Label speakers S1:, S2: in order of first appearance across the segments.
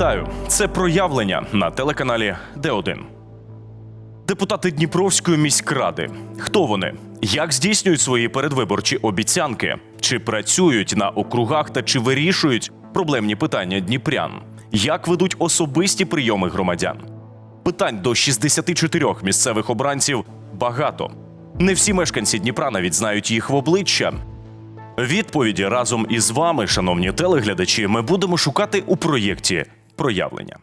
S1: Вітаю! Це проявлення на телеканалі Д1. Депутати Дніпровської міськради. Хто вони? Як здійснюють свої передвиборчі обіцянки? Чи працюють на округах та чи вирішують проблемні питання дніпрян? Як ведуть особисті прийоми громадян? Питань до 64 місцевих обранців багато. Не всі мешканці Дніпра навіть знають їх в обличчя. Відповіді разом із вами, шановні телеглядачі, ми будемо шукати у проєкті проявлення.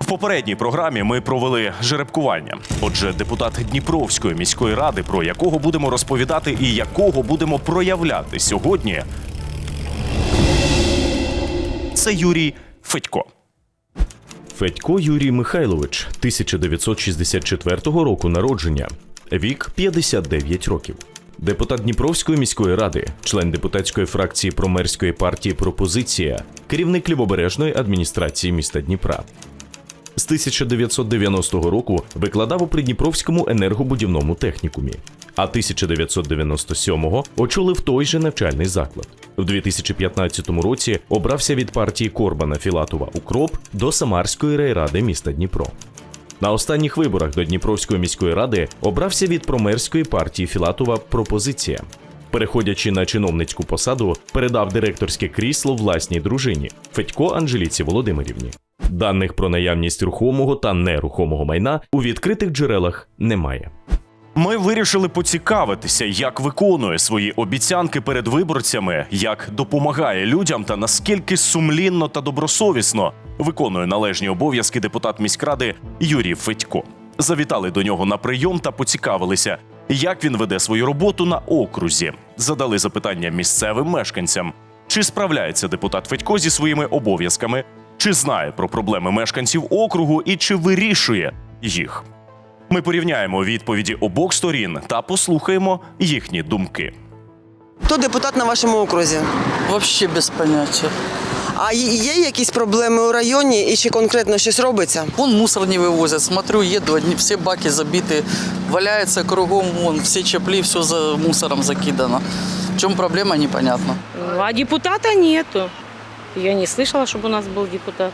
S1: В попередній програмі ми провели жеребкування. Отже, депутат Дніпровської міської ради, про якого будемо розповідати і якого будемо проявляти сьогодні, це Юрій Федько.
S2: Федько Юрій Михайлович, 1964 року народження, вік 59 років. Депутат Дніпровської міської ради, член депутатської фракції промерської партії Пропозиція, керівник лівобережної адміністрації міста Дніпра. З 1990 року викладав у Придніпровському енергобудівному технікумі, а 1997-го очолив той же навчальний заклад. В 2015 році обрався від партії Корбана Філатова Укроп до Самарської райради міста Дніпро. На останніх виборах до Дніпровської міської ради обрався від промерської партії Філатова Пропозиція. Переходячи на чиновницьку посаду, передав директорське крісло власній дружині Федько Анжеліці Володимирівні. Даних про наявність рухомого та нерухомого майна у відкритих джерелах немає.
S1: Ми вирішили поцікавитися, як виконує свої обіцянки перед виборцями, як допомагає людям та наскільки сумлінно та добросовісно виконує належні обов'язки депутат міськради Юрій Федько. Завітали до нього на прийом та поцікавилися, як він веде свою роботу на окрузі. Задали запитання місцевим мешканцям, чи справляється депутат Федько зі своїми обов'язками, чи знає про проблеми мешканців округу і чи вирішує їх. Ми порівняємо відповіді обох сторін та послухаємо їхні думки.
S3: Хто депутат на вашому окрузі?
S4: Вообще без поняття.
S3: А є- якісь проблеми у районі і чи конкретно щось робиться?
S4: Вон мусор не вывозят. Смотрю, еду, одни все баки забиты. Валяется кругом, вон, все чепли, все за мусором закидано. В чем проблема, непонятно.
S5: А депутата нету. Я не слышала, чтобы у нас был депутат.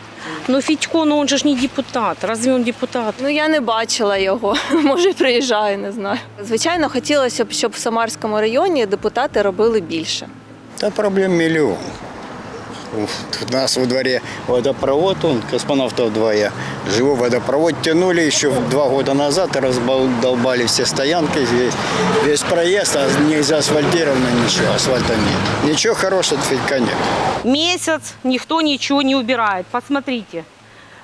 S5: Но Федько, ну он же ж не депутат. Разве он депутат?
S6: Ну я не бачила його. Може, приїжджає, не знаю. Звичайно, хотілося б, щоб в Самарському районі депутати робили більше.
S7: Да проблем миллион. У нас во дворе водопровод, он, космонавтов 2 я живу, водопровод тянули еще два года назад, раздолбали все стоянки здесь, весь проезд, а не заасфальтировано ничего, асфальта нет. Ничего хорошего Федька нет.
S5: Месяц никто ничего не убирает. Посмотрите.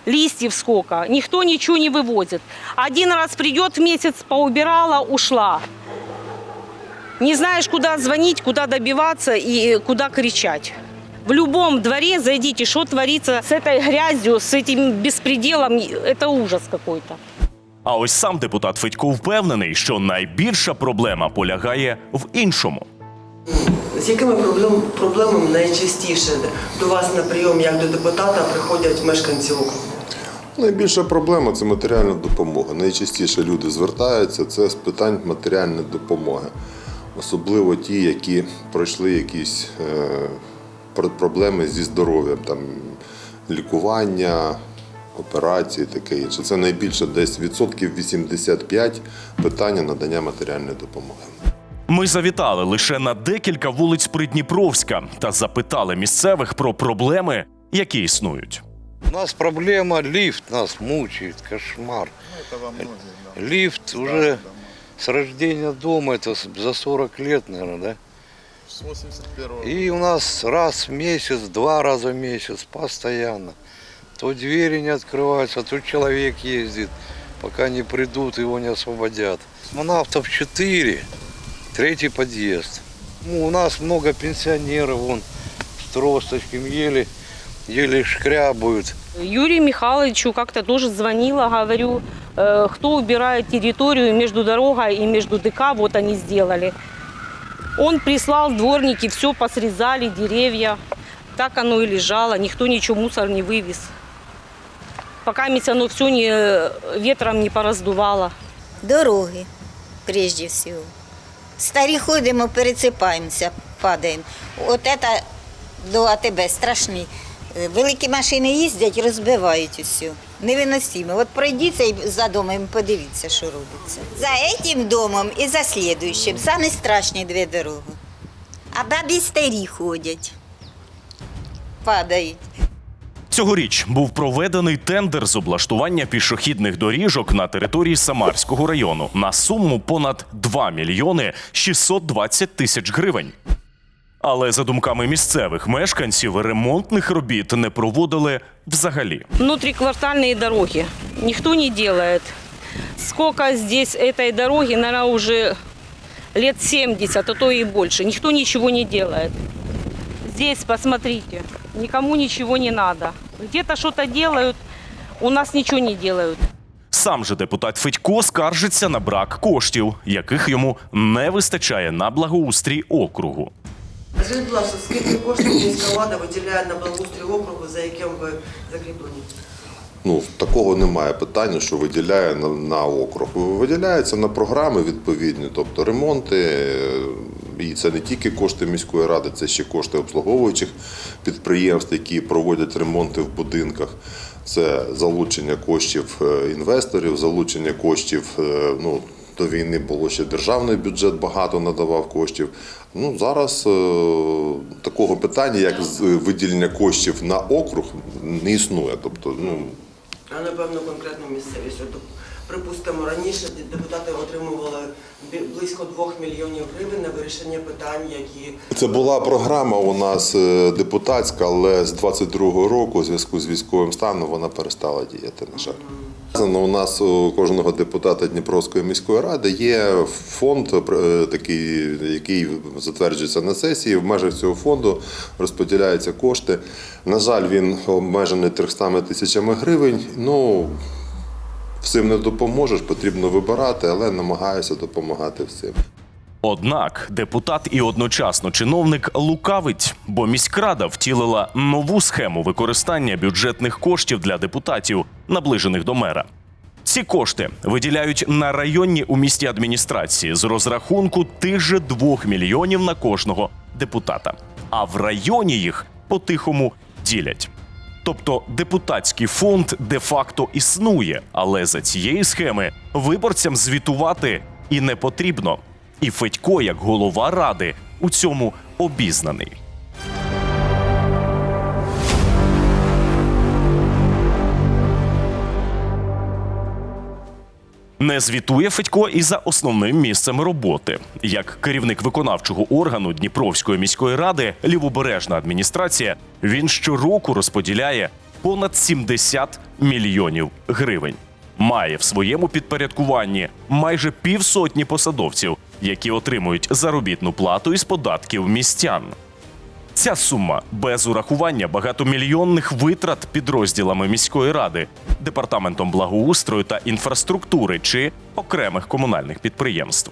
S5: Листьев сколько. Никто ничего не вывозит. Один раз придет в месяц, поубирала, ушла. Не знаешь, куда звонить, куда добиваться и куда кричать. В любом дворе зайдите, что творится с этой грязью, с этим беспределом. Это ужас какой-то.
S1: А ось сам депутат Федько впевнений, що найбільша проблема полягає в іншому.
S3: З якими проблем, проблемами найчастіше до вас на прийом, як до депутата, приходять мешканці округу?
S8: Найбільша проблема це матеріальна допомога. Найчастіше люди звертаються це з питань матеріальної допомоги, особливо ті, які пройшли якісь е, пр- проблеми зі здоров'ям, там лікування, операції, таке інше. Це найбільше десь відсотків 85 питання надання матеріальної допомоги.
S1: Ми завітали лише на декілька вулиць Придніпровська та запитали місцевих про проблеми, які існують.
S9: У нас проблема лифт нас мучает, кошмар. Лифт уже с рождения дома, это с- за 40 лет, наверное, да? И у нас раз в месяц, два раза в месяц, постоянно. То двери не открываются, то человек ездит, пока не придут, его не освободят. Космонавтов 4, третий подъезд. Ну, у нас много пенсионеров, вон, с тросточками еле, еле шкрябают.
S5: Юрию Михайловичу как-то тоже звонила, говорю, э, кто убирает территорию между дорогой и между ДК, вот они сделали. Он прислал дворники, все посрезали, деревья. Так оно и лежало, никто ничего, мусор не вывез. Пока оно все не, ветром не пораздувало.
S10: Дороги, прежде всего. Старі ходимо, пересипаємося, падаємо. От це до АТБ страшні. Е, Великі машини їздять, розбивають усю. Невиносимо. От пройдіться за домом подивіться, що робиться. За цим домом і за слідуючим. Саме страшні дві дороги. А бабі старі ходять, падають.
S1: Цьогоріч був проведений тендер з облаштування пішохідних доріжок на території Самарського району на суму понад 2 мільйони 620 тисяч гривень. Але за думками місцевих мешканців, ремонтних робіт не проводили взагалі.
S5: Внутриквартальные дороги никто не делает. Сколько здесь этой дороги, наверное, уже лет 70, а то и больше. Никто ничего не делает. Здесь, посмотрите, никому ничего не надо. Где-то что-то делают, у нас ничего не делают.
S1: Сам же депутат Федько скаржиться на брак коштів, яких йому не вистачає на благоустрій округу.
S3: Скажіть, будь ласка, скільки коштів міська влада виділяє на благоустрій округу, за яким ви закріплені?
S8: Ну, такого немає питання, що виділяє на, на округ. Виділяється на програми відповідні, тобто ремонти. І це не тільки кошти міської ради, це ще кошти обслуговуючих підприємств, які проводять ремонти в будинках. Це залучення коштів е, інвесторів, залучення коштів. е, Ну, до війни було ще державний бюджет багато надавав коштів. Ну зараз е, такого питання, як з- виділення коштів на округ, не існує. Тобто, ну
S3: А напевно конкретно місцевість. Припустимо, раніше депутати отримували близько 2 мільйонів гривень на вирішення питань, які
S8: Це була програма у нас е, депутатська, але з 22-го року, у зв'язку з військовим станом, вона перестала діяти, на жаль. У нас у кожного депутата Дніпровської міської ради є фонд, е, такий, який затверджується на сесії. В межах цього фонду розподіляються кошти. На жаль, він обмежений 300 тисячами гривень. Ну, всім не допоможеш, потрібно вибирати, але намагаюся допомагати всім.
S1: Однак депутат і одночасно чиновник лукавить, бо міськрада втілила нову схему використання бюджетних коштів для депутатів, наближених до мера. Ці кошти виділяють на районні у місті адміністрації з розрахунку тих же 2 мільйонів на кожного депутата. А в районі їх по-тихому ділять. Тобто депутатський фонд де-факто існує, але за цієї схеми виборцям звітувати і не потрібно. І Федько, як голова ради, у цьому обізнаний. Не звітує Федько і за основним місцем роботи. Як керівник виконавчого органу Дніпровської міської ради, лівобережна адміністрація, він щороку розподіляє понад 70 мільйонів гривень. Має в своєму підпорядкуванні майже півсотні посадовців, які отримують заробітну плату із податків містян. Ця сума без урахування багатомільйонних витрат підрозділами міської ради, департаментом благоустрою та інфраструктури чи окремих комунальних підприємств.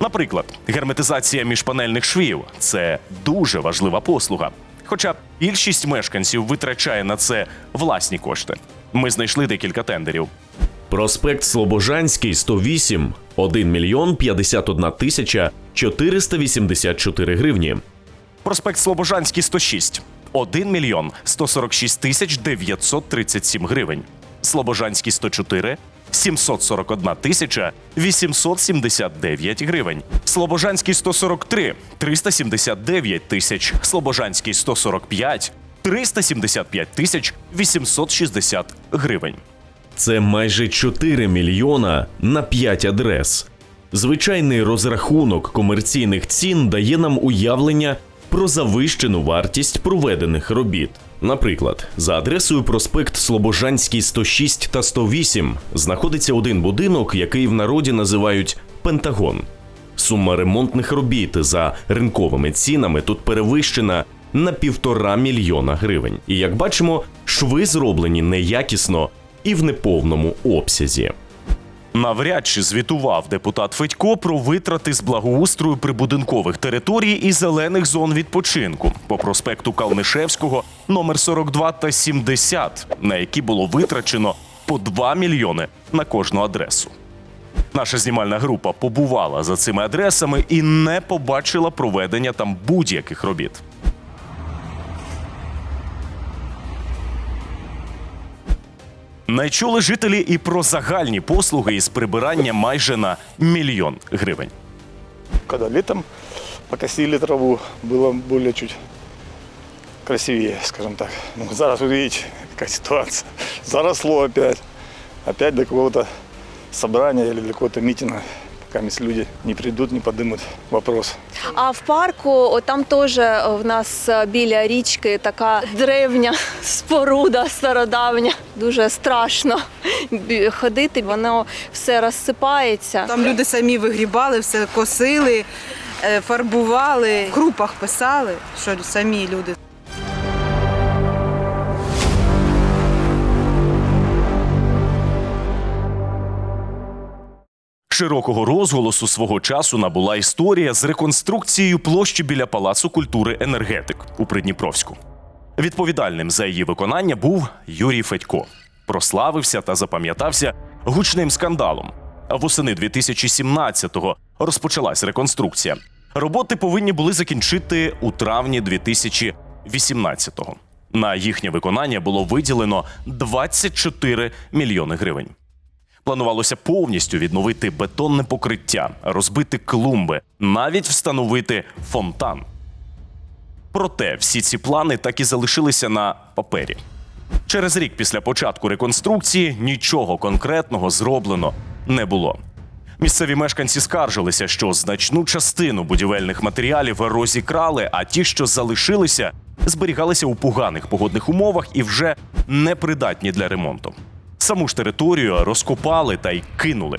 S1: Наприклад, герметизація міжпанельних швів це дуже важлива послуга. Хоча більшість мешканців витрачає на це власні кошти. Ми знайшли декілька тендерів.
S2: Проспект Слобожанський 108 1 мільйон 51 тисяча 484 гривні.
S1: Проспект Слобожанський 106 1 мільйон 146 тисяч 937 гривень. Слобожанський 104 741 тисяча 879 гривень. Слобожанський 143 379 тисяч. Слобожанський 145 375 тисяч 860 гривень.
S2: Це майже 4 мільйона на 5 адрес. Звичайний розрахунок комерційних цін дає нам уявлення про завищену вартість проведених робіт. Наприклад, за адресою проспект Слобожанський 106 та 108 знаходиться один будинок, який в народі називають Пентагон. Сума ремонтних робіт за ринковими цінами тут перевищена на півтора мільйона гривень. І як бачимо, шви зроблені неякісно і в неповному обсязі.
S1: Навряд чи звітував депутат Федько про витрати з благоустрою прибудинкових територій і зелених зон відпочинку по проспекту Калнишевського номер 42 та 70, на які було витрачено по 2 мільйони на кожну адресу. Наша знімальна група побувала за цими адресами і не побачила проведення там будь-яких робіт. Не чули жителі і про загальні послуги із прибирання майже на мільйон гривень.
S11: Когда летом покосили траву, было более чуть красивее, скажем так. Ну, зараз вы видите, какая ситуация. Заросло опять. Опять до какого-то собрания или для какого-то митинга. Пока если люди не придут, не поднимут вопрос.
S6: А в парку о, там теж е, в нас е, біля річки така древня споруда стародавня. Дуже страшно ходити, воно все розсипається.
S12: Там люди самі вигрібали, все косили, е, фарбували, в групах писали, що самі люди.
S1: Широкого розголосу свого часу набула історія з реконструкцією площі біля Палацу культури енергетик у Придніпровську. Відповідальним за її виконання був Юрій Федько. Прославився та запам'ятався гучним скандалом. Восени 2017-го розпочалась реконструкція. Роботи повинні були закінчити у травні 2018-го. На їхнє виконання було виділено 24 мільйони гривень. Планувалося повністю відновити бетонне покриття, розбити клумби, навіть встановити фонтан. Проте всі ці плани так і залишилися на папері. Через рік після початку реконструкції нічого конкретного зроблено не було. Місцеві мешканці скаржилися, що значну частину будівельних матеріалів розікрали, а ті, що залишилися, зберігалися у поганих погодних умовах і вже непридатні для ремонту. Саму ж територію розкопали та й кинули.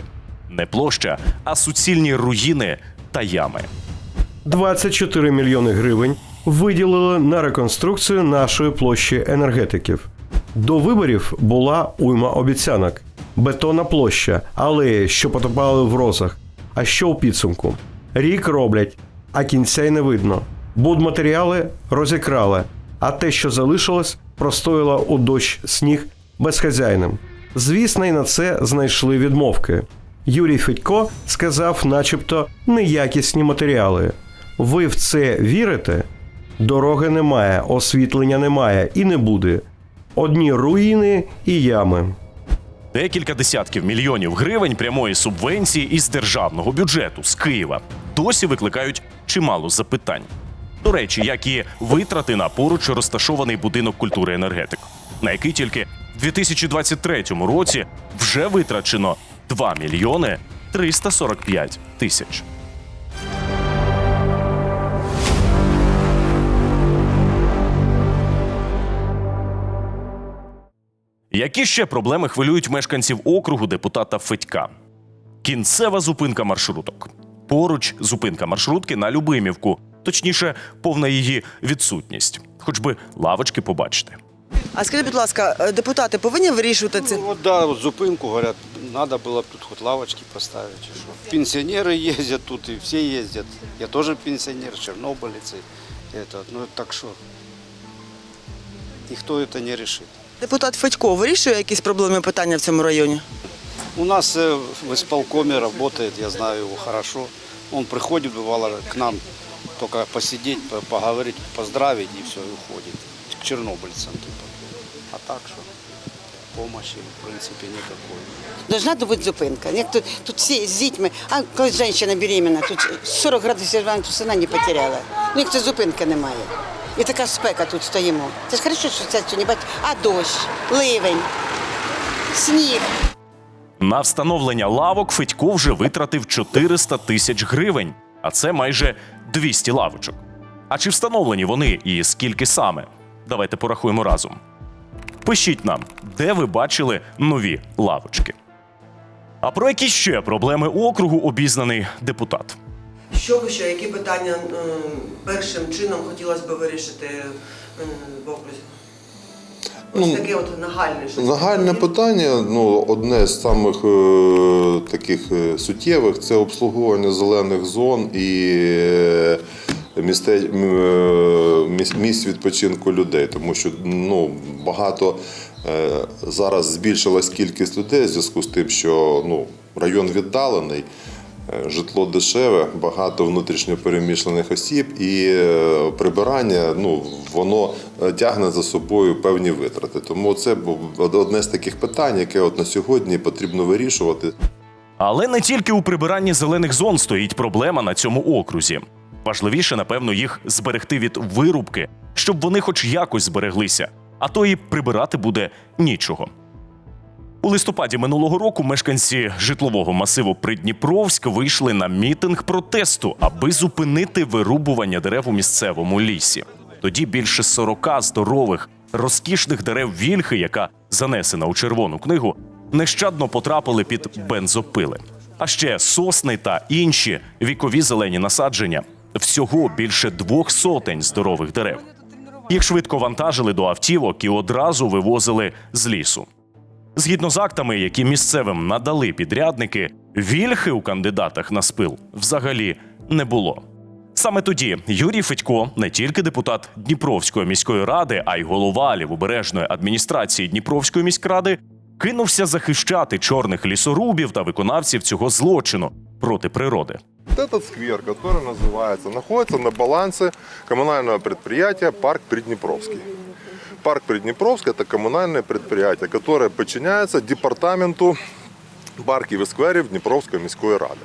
S1: Не площа, а суцільні руїни та ями.
S13: 24 мільйони гривень виділили на реконструкцію нашої площі енергетиків. До виборів була уйма обіцянок, бетонна площа, алеї, що потопали в розах. А що у підсумку? Рік роблять, а кінця й не видно. Будматеріали розікрали, а те, що залишилось, простоїло у дощ сніг безхазяйним. Звісно, і на це знайшли відмовки. Юрій Федько сказав, начебто, неякісні матеріали. Ви в це вірите? Дороги немає, освітлення немає і не буде. Одні руїни і ями.
S1: Декілька десятків мільйонів гривень прямої субвенції із державного бюджету з Києва досі викликають чимало запитань. До речі, як і витрати на поруч розташований будинок культури енергетик, на який тільки 2023 році вже витрачено 2 мільйони 345 тисяч. Які ще проблеми хвилюють мешканців округу депутата Федька? Кінцева зупинка маршруток. Поруч зупинка маршрутки на Любимівку, точніше, повна її відсутність. Хоч би лавочки побачити.
S3: А скажіть, будь ласка, е, депутати повинні вирішувати це?
S14: Ну, вот да, вот зупинку, говорят, надо было б тут хоть лавочки поставить. и что. Пенсионеры ездят тут, и все ездят. Я тоже пенсионер, чернобылец. и Это, ну так что, никто это не решит.
S3: Депутат Федько вирішує якісь проблеми питання в цьому районі?
S14: У нас э, в исполкоме работает, я знаю его хорошо. Он приходит, бывало, к нам только посидеть, по- поговорить, поздравить и все, и уходит. К чернобыльцам, типа. А так что, помощи, в принципе, никакой.
S10: Должна бути зупинка. Як тут, тут всі з дітьми, а коли жінка беременна, тут 40 градусів вона сина не потеряла. Ну як це зупинки немає. І така спека тут стоїмо. Це ж хорошо, що це не бать. А дощ, ливень, сніг.
S1: На встановлення лавок Федько вже витратив 400 тисяч гривень, а це майже 200 лавочок. А чи встановлені вони і скільки саме? Давайте порахуємо разом. Пишіть нам, де ви бачили нові лавочки. А про які ще проблеми округу обізнаний депутат.
S3: Що ви ще, які питання першим чином хотілося б вирішити в окрузі? Ось
S8: Ну,
S3: таке от нагальне щось.
S8: Загальне питання, ну, одне з самих е, таких е, суттєвих це обслуговування зелених зон і е, е, міс- місць відпочинку людей, тому що ну, багато е, зараз збільшилась кількість людей в зв'язку з тим, що ну, район віддалений, е, житло дешеве, багато внутрішньопереміщених осіб, і прибирання ну, воно тягне за собою певні витрати. Тому це одне з таких питань, яке от на сьогодні потрібно вирішувати.
S1: Але не тільки у прибиранні зелених зон стоїть проблема на цьому окрузі. Важливіше, напевно, їх зберегти від вирубки, щоб вони хоч якось збереглися, а то і прибирати буде нічого. У листопаді минулого року мешканці житлового масиву Придніпровськ вийшли на мітинг протесту, аби зупинити вирубування дерев у місцевому лісі. Тоді більше 40 здорових, розкішних дерев вільхи, яка занесена у червону книгу, нещадно потрапили під бензопили. А ще сосни та інші вікові зелені насадження. Всього більше двох сотень здорових дерев. Їх швидко вантажили до автівок і одразу вивозили з лісу. Згідно з актами, які місцевим надали підрядники, вільхи у кандидатах на спил взагалі не було. Саме тоді Юрій Федько, не тільки депутат Дніпровської міської ради, а й голова лівобережної адміністрації Дніпровської міськради, кинувся захищати чорних лісорубів та виконавців цього злочину проти природи.
S8: Вот этот сквер, который называется, находится на балансе коммунального предприятия «Парк Приднепровский». Парк Приднепровский – это коммунальное предприятие, которое подчиняется департаменту парків і скверів Дніпровської міської ради.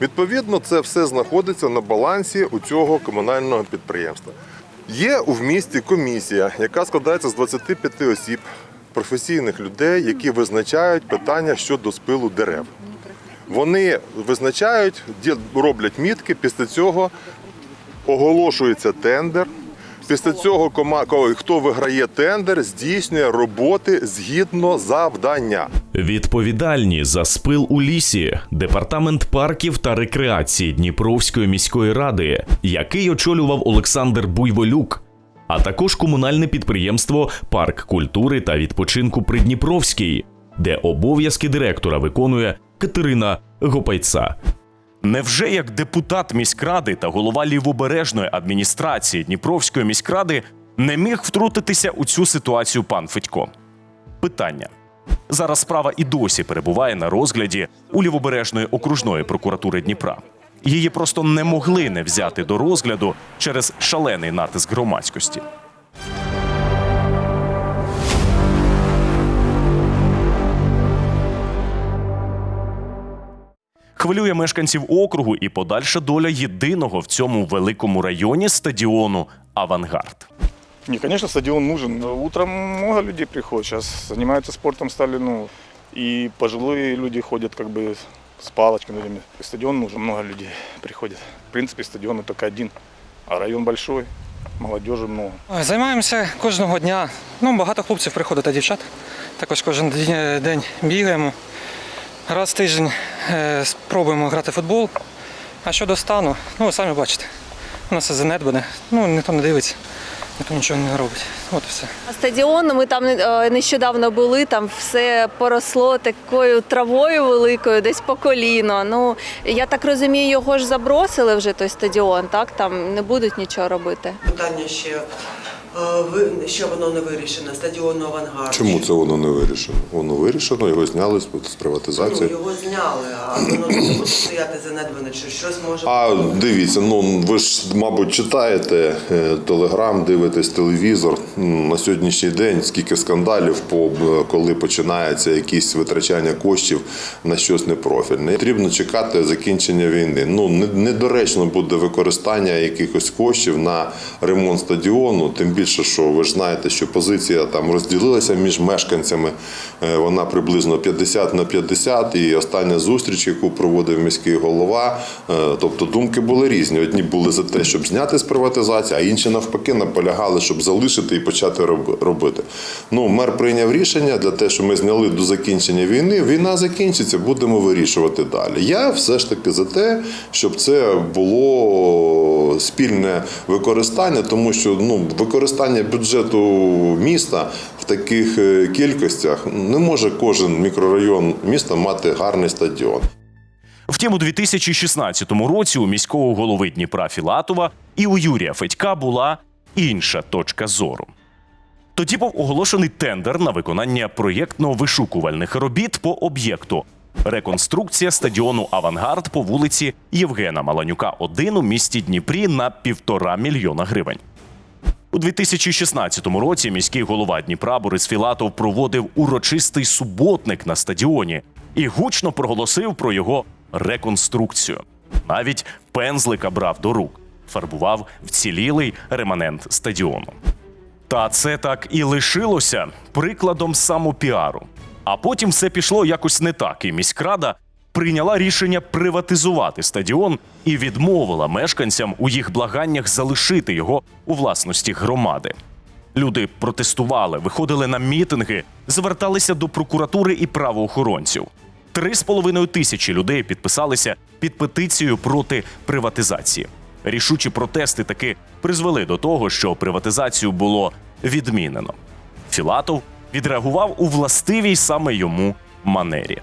S8: Відповідно, це все знаходиться на балансі у цього комунального підприємства. Є у місті комісія, яка складається з 25 осіб, професійних людей, які визначають питання щодо спилу дерев. Вони визначають, роблять мітки, після цього оголошується тендер. Після цього хто виграє тендер, здійснює роботи згідно завдання.
S2: Відповідальні за спил у лісі департамент парків та рекреації Дніпровської міської ради, який очолював Олександр Буйволюк, а також комунальне підприємство Парк культури та відпочинку Придніпровський, де обов'язки директора виконує Катерина Гопайца.
S1: Невже як депутат міськради та голова лівобережної адміністрації Дніпровської міськради не міг втрутитися у цю ситуацію пан Федько? Питання. Зараз справа і досі перебуває на розгляді у лівобережної окружної прокуратури Дніпра. Її просто не могли не взяти до розгляду через шалений натиск громадськості. Хвилює мешканців округу і подальша доля єдиного в цьому великому районі стадіону Авангард.
S11: Не, конечно, стадион нужен. Утром много людей приходит. Сейчас занимаются спортом, стали, ну, и пожилые люди ходят как бы с палочками. И стадион нужен, много людей приходит. В принципе, стадион только один, а район большой, молодежи много.
S15: Займаємося кожного дня. Ну, багато хлопців приходить, а дівчат. Також кожен день бігаємо. Раз в тиждень е, спробуємо грати в футбол. А щодо стану, ну ви самі бачите, у нас занедбане. Ну, ніхто не дивиться, ніхто нічого не робить. От і все.
S6: А Стадіон, ми там е, нещодавно були, там все поросло такою травою великою, десь по коліно. Ну я так розумію, його ж забросили вже той стадіон, так? Там не будуть нічого робити.
S3: Питання ще, ще воно не вирішено, стадіон «Авангард».
S8: Чому це воно не вирішено? Воно вирішено, його зняли з з
S3: Ну,
S8: приватизації.
S3: його зняли, а воно не буде стояти занедбане, чи щось може
S8: А дивіться, ну ви ж, мабуть, читаєте е, телеграм, дивитесь телевізор. На сьогоднішній день скільки скандалів, по коли починається якісь витрачання коштів на щось непрофільне. Потрібно чекати закінчення війни. Ну не- недоречно буде використання якихось коштів на ремонт стадіону. Тим більше, що ви ж знаєте, що позиція там розділилася між мешканцями. Е, Вона приблизно 50 на 50. І остання зустріч, яку проводив міський голова, е, тобто думки були різні. Одні були за те, щоб зняти з приватизації, а інші навпаки наполягали, щоб залишити і почати робити. Ну, мер прийняв рішення для те, що ми зняли до закінчення війни. Війна закінчиться, будемо вирішувати далі. Я все ж таки за те, щоб це було спільне використання, тому що ну, використання бюджету міста в таких е, кількостях не може кожен мікрорайон міста мати гарний стадіон.
S1: Втім, у 2016 році у міського голови Дніпра Філатова і у Юрія Федька була інша точка зору. Тоді був оголошений тендер на виконання проєктно-вишукувальних робіт по об'єкту Реконструкція стадіону Авангард по вулиці Євгена Маланюка, 1 у місті Дніпрі на півтора мільйона гривень. У 2016 році міський голова Дніпра Борис Філатов проводив урочистий суботник на стадіоні і гучно проголосив про його реконструкцію. Навіть пензлика брав до рук, фарбував вцілілий реманент стадіону. Та це так і лишилося прикладом самопіару. А потім все пішло якось не так, і міськрада прийняла рішення приватизувати стадіон і відмовила мешканцям у їх благаннях залишити його у власності громади. Люди протестували, виходили на мітинги, зверталися до прокуратури і правоохоронців. Три з половиною тисячі людей підписалися під петицією проти приватизації. Рішучі протести таки призвели до того, що приватизацію було відмінено. Філатов відреагував у властивій саме йому манері.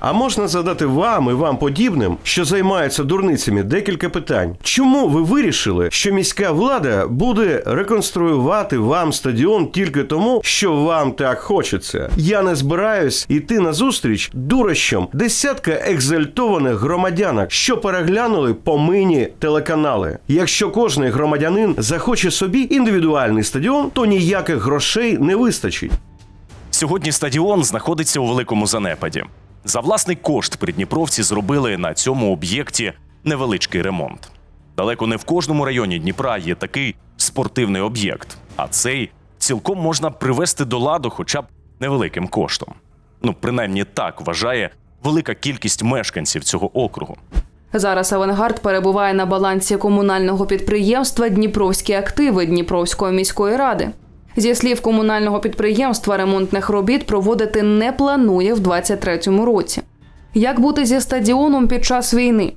S13: А можна задати вам і вам подібним, що займаються дурницями, декілька питань. Чому ви вирішили, що міська влада буде реконструювати вам стадіон тільки тому, що вам так хочеться? Я не збираюсь йти на зустріч дурощам десятка екзальтованих громадянок, що переглянули помині телеканали. Якщо кожний громадянин захоче собі індивідуальний стадіон, то ніяких грошей не вистачить.
S1: Сьогодні стадіон знаходиться у великому занепаді. За власний кошт придніпровці зробили на цьому об'єкті невеличкий ремонт. Далеко не в кожному районі Дніпра є такий спортивний об'єкт, а цей цілком можна привести до ладу хоча б невеликим коштом. Ну, принаймні так вважає велика кількість мешканців цього округу.
S16: Зараз авангард перебуває на балансі комунального підприємства Дніпровські активи Дніпровської міської ради. Зі слів комунального підприємства, ремонтних робіт проводити не планує в 2023 році. Як бути зі стадіоном під час війни?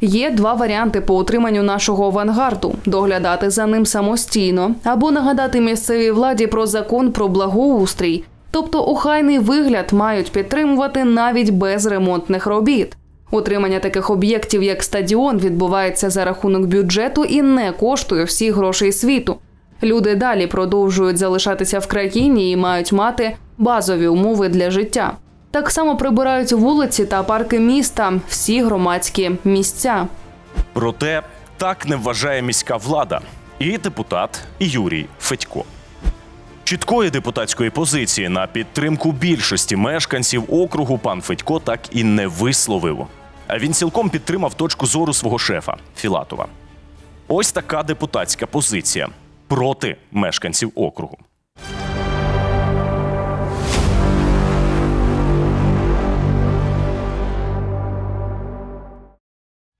S16: Є два варіанти по утриманню нашого авангарду: доглядати за ним самостійно або нагадати місцевій владі про закон про благоустрій, тобто охайний вигляд мають підтримувати навіть без ремонтних робіт. Утримання таких об'єктів, як стадіон, відбувається за рахунок бюджету і не коштує всіх грошей світу. Люди далі продовжують залишатися в країні і мають мати базові умови для життя. Так само прибирають вулиці та парки міста, всі громадські місця.
S1: Проте так не вважає міська влада і депутат Юрій Федько. Чіткої депутатської позиції на підтримку більшості мешканців округу пан Федько так і не висловив. А він цілком підтримав точку зору свого шефа Філатова. Ось така депутатська позиція проти мешканців округу.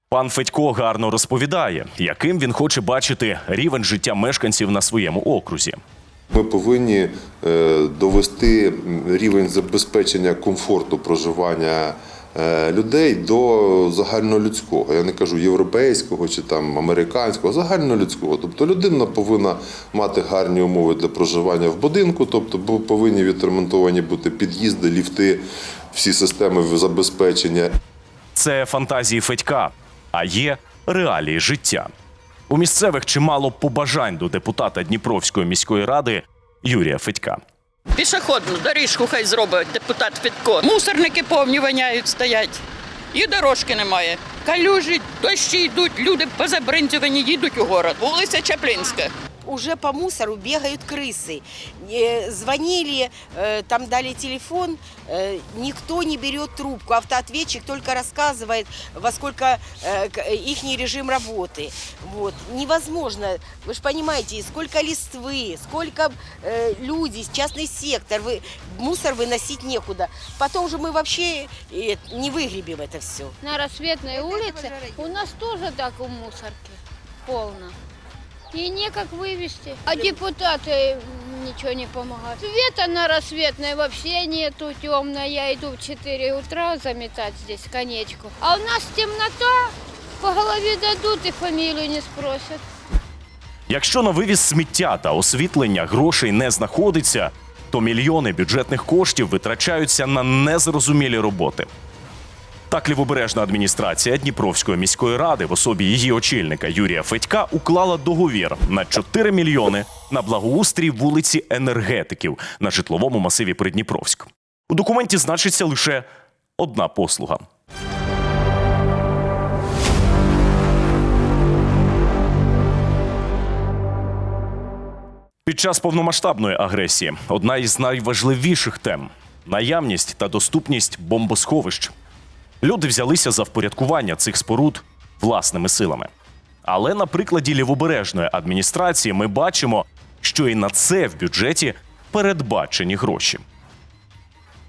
S1: Пан Федько гарно розповідає, яким він хоче бачити рівень життя мешканців на своєму окрузі.
S8: Ми повинні е, довести рівень забезпечення комфорту проживання людей до загальнолюдського. Я не кажу європейського чи там американського, загальнолюдського. Тобто людина повинна мати гарні умови для проживання в будинку, тобто повинні відремонтовані бути під'їзди, ліфти, всі системи забезпечення.
S1: Це фантазії Федька, а є реалії життя. У місцевих чимало побажань до депутата Дніпровської міської ради Юрія Федька.
S17: Пішохідну доріжку хай зробить депутат Федько. Мусорники повні воняють, стоять. І дорожки немає. Калюжі, дощі йдуть, люди позабринцювані їдуть у город. Вулиця Чаплінська.
S18: Уже по мусору бегают крысы. Э, Звонили, э, там дали телефон, э, никто не берет трубку. Автоответчик только рассказывает, во сколько их режим работы. Вот. Невозможно, вы же понимаете, сколько листвы, сколько люди, частный сектор, вы, мусор выносить некуда. Потом же мы вообще не выгребем это все.
S19: На Рассветной улице у нас тоже так у мусорки полно. И некак вывести. А депутаты ничего не помогают. Света на Рассветной вообще нету, темно. Я иду в 4 утра заметать здесь конечку. А у нас темнота, по голове дадут и фамилию не спросят.
S1: Якщо на вивіз сміття та освітлення грошей не знаходиться, то мільйони бюджетних коштів витрачаються на незрозумілі роботи. Так лівобережна адміністрація Дніпровської міської ради в особі її очільника Юрія Федька уклала договір на 4 мільйони на благоустрій вулиці енергетиків на житловому масиві Придніпровськ. У документі значиться лише одна послуга. Під час повномасштабної агресії одна із найважливіших тем наявність та доступність бомбосховищ. Люди взялися за впорядкування цих споруд власними силами. Але на прикладі лівобережної адміністрації ми бачимо, що і на це в бюджеті передбачені гроші.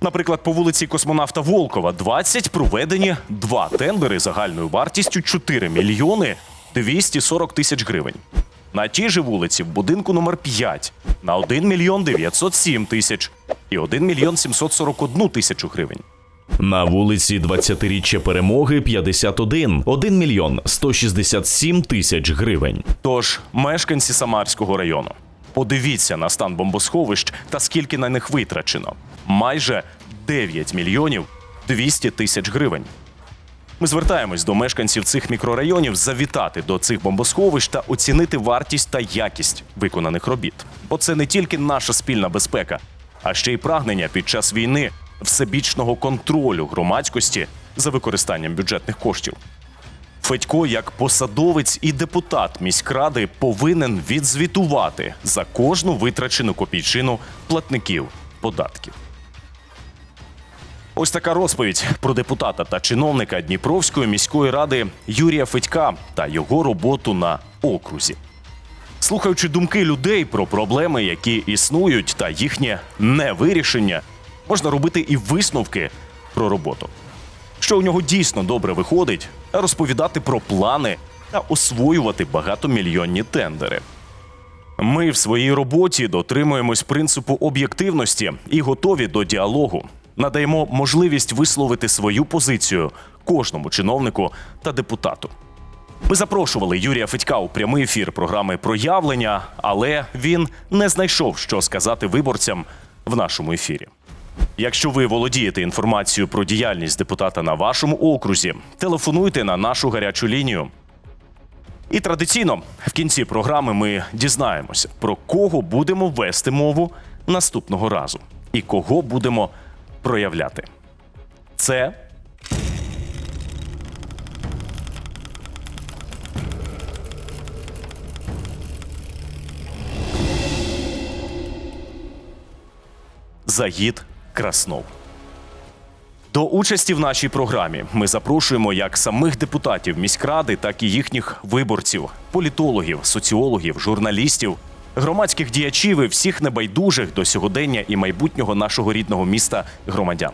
S1: Наприклад, по вулиці Космонавта Волкова 20 проведені два тендери загальною вартістю 4 мільйони 240 тисяч гривень. На тій же вулиці в будинку номер 5 на 1 мільйон 907 тисяч і 1 мільйон 741 тисячу гривень.
S2: На вулиці 20-річчя перемоги 51 1 мільйон 167 тисяч гривень.
S1: Тож, мешканці Самарського району, подивіться на стан бомбосховищ та скільки на них витрачено. Майже 9 мільйонів 200 тисяч гривень. Ми звертаємось до мешканців цих мікрорайонів завітати до цих бомбосховищ та оцінити вартість та якість виконаних робіт. Бо це не тільки наша спільна безпека, а ще й прагнення під час війни всебічного контролю громадськості за використанням бюджетних коштів. Федько, як посадовець і депутат міськради, повинен відзвітувати за кожну витрачену копійчину платників податків. Ось така розповідь про депутата та чиновника Дніпровської міської ради Юрія Федька та його роботу на окрузі. Слухаючи думки людей про проблеми, які існують, та їхнє невирішення, можна робити і висновки про роботу. Що у нього дійсно добре виходить, розповідати про плани та освоювати багатомільйонні тендери. Ми в своїй роботі дотримуємось принципу об'єктивності і готові до діалогу. Надаємо можливість висловити свою позицію кожному чиновнику та депутату. Ми запрошували Юрія Федька у прямий ефір програми Проявлення, але він не знайшов, що сказати виборцям в нашому ефірі. Якщо ви володієте інформацією про діяльність депутата на вашому окрузі, телефонуйте на нашу гарячу лінію. І традиційно в кінці програми ми дізнаємося, про кого будемо вести мову наступного разу і кого будемо проявляти. Це Загід Краснов. До участі в нашій програмі ми запрошуємо як самих депутатів міськради, так і їхніх виборців, політологів, соціологів, журналістів, громадських діячів і всіх небайдужих до сьогодення і майбутнього нашого рідного міста громадян.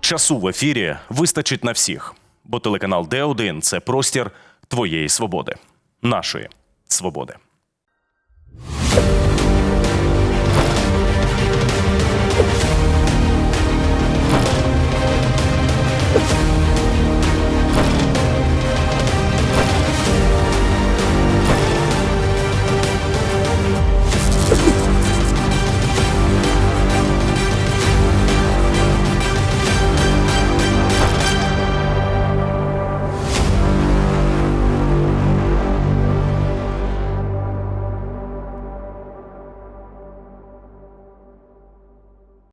S1: Часу в ефірі вистачить на всіх, бо телеканал Д1 це простір твоєї свободи, нашої свободи.
S20: We'll be.